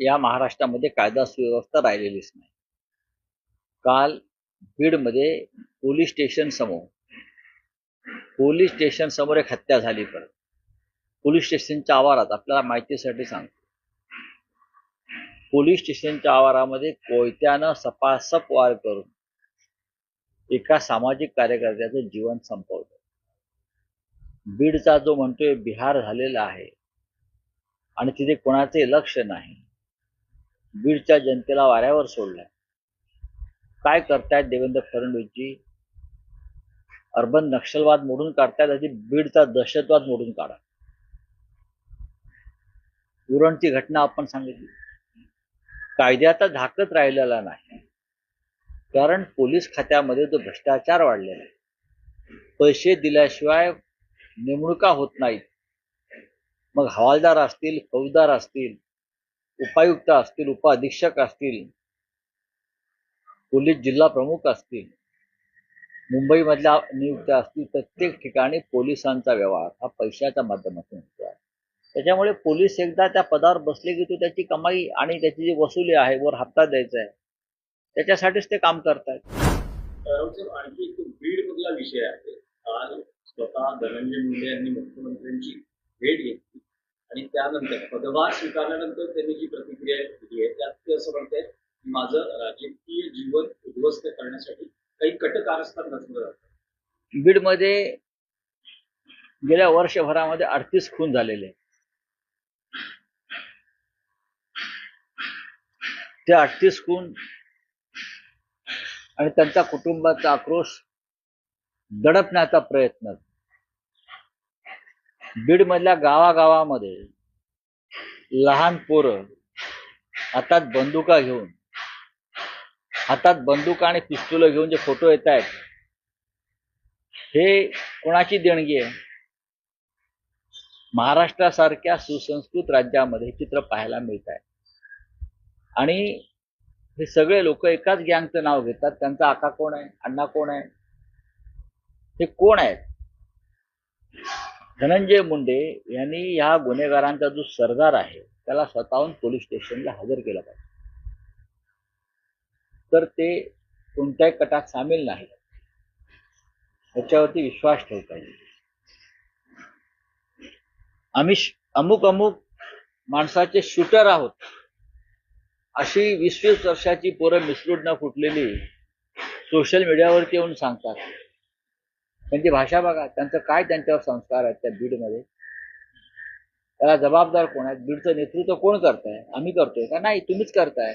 या महाराष्ट्रामध्ये कायदा सुव्यवस्था राहिलेलीच नाही. काल बीडमध्ये पोलीस स्टेशन समोर पोलीस स्टेशन समोर एक हत्या झाली परत. पोलीस स्टेशनच्या आवारात आपल्याला माहितीसाठी सांगतो. पोलीस स्टेशनच्या आवारामध्ये कोयत्यानं सपासप वार करून एका सामाजिक कार्यकर्त्याचं जीवन संपवलं. बीडचा जो म्हणतोय बिहार झालेला आहे आणि तिथे कोणाचे लक्ष नाही. बीडच्या जनतेला वाऱ्यावर सोडलंय. काय करतायत देवेंद्र फडणवीसजी? अर्बन नक्षलवाद मोडून काढतायत आधी बीडचा दहशतवाद मोडून काढा. उरणची घटना आपण सांगितली. कायद्याचा झाकत राहिलेला नाही. कारण पोलीस खात्यामध्ये तो भ्रष्टाचार वाढलेला आहे. पैसे दिल्याशिवाय नेमणुका होत नाहीत. मग हवालदार असतील फौजदार असतील उपायुक्त असतील उपअधीक्षक असतील पोलीस जिल्हा प्रमुख असतील मुंबईमधल्या नियुक्त्या असतील प्रत्येक ठिकाणी पोलिसांचा व्यवहार हा पैशाच्या माध्यमातून होतो. त्याच्यामुळे पोलीस एकदा त्या पदावर बसले की तो त्याची कमाई आणि त्याची जी वसुली आहे वर हप्ता द्यायचा आहे त्याच्यासाठीच ते काम करतायत. आणखी एक बीड मधला विषय आहे. काल स्वतः धनंजय मुंडे यांनी मुख्यमंत्र्यांची भेट घेतली. आणि त्यानंतर पदभार स्वीकारल्यानंतर त्यांनी जी प्रतिक्रिया दिली आहे त्यात ते असं म्हणते की माझं राजकीय जीवन उद्ध्वस्त करण्यासाठी काही कट कारस्थान रचलं जातं बीडमध्ये गेल्या वर्षभरामध्ये अडतीस खून झालेले आहेत. ते अडतीस खून आणि त्यांच्या कुटुंबाचा आक्रोश दडपण्याचा प्रयत्न बीडमधल्या गावागावामध्ये लहान पोरं हातात बंदुका घेऊन हातात बंदुका आणि पिस्तुलं घेऊन जे फोटो येत आहेत हे कोणाची देणगी आहे? महाराष्ट्रासारख्या सुसंस्कृत राज्यामध्ये हे चित्र पाहायला मिळत आहे. आणि हे सगळे लोक एकाच गँगचं नाव घेतात. त्यांचा आका कोण आहे? अण्णा कोण आहे? हे कोण आहेत? धनंजय मुंडे यांनी या गुन्हेगारांचा जो सरदार आहे त्याला स्वतःहून पोलीस स्टेशनला हजर केला पाहिजे. तर ते कोणत्याही कटात सामील नाही. याच्यावरती विश्वास ठेवता येईल. आम्ही अमुक अमुक माणसाचे शूटर आहोत. अशी वीस वीस वर्षाची पोरं मिसरूड न फुटलेली सोशल मीडियावरती येऊन सांगतात. त्यांची भाषा बघा त्यांचं काय त्यांच्यावर संस्कार आहेत त्या बीडमध्ये? त्याला जबाबदार कोण आहेत? बीडचं नेतृत्व कोण करताय? आम्ही करतोय का? नाही तुम्हीच करताय.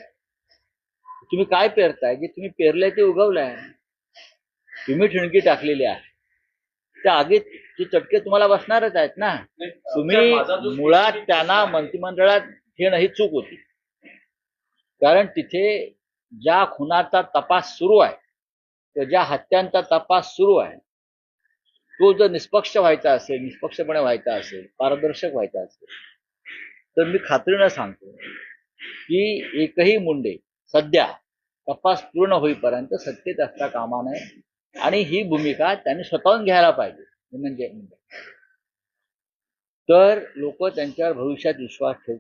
तुम्ही काय पेरताय? जे तुम्ही पेरलंय ते उगवलंय. तुम्ही ठिणगी टाकलेली आहे. त्या आगीत ते चटके तुम्हाला बसणारच आहेत ना? तुम्ही मुळात त्यांना मंत्रिमंडळात घेणं ही चूक होती. कारण तिथे ज्या खुनाचा तपास सुरू आहे किंवा ज्या हत्यांचा तपास सुरू आहे तो जर निष्पक्ष व्हायचा असेल निष्पक्षपणे व्हायचा असेल पारदर्शक व्हायचा असेल तर मी खात्रीनं सांगतो की एकही मुंडे सध्या तपास पूर्ण होईपर्यंत सत्तेत असता कामा नये आणि ही भूमिका त्यांनी स्वतःहून घ्यायला पाहिजे. म्हणजे तर लोक त्यांच्यावर भविष्यात विश्वास ठेवतील.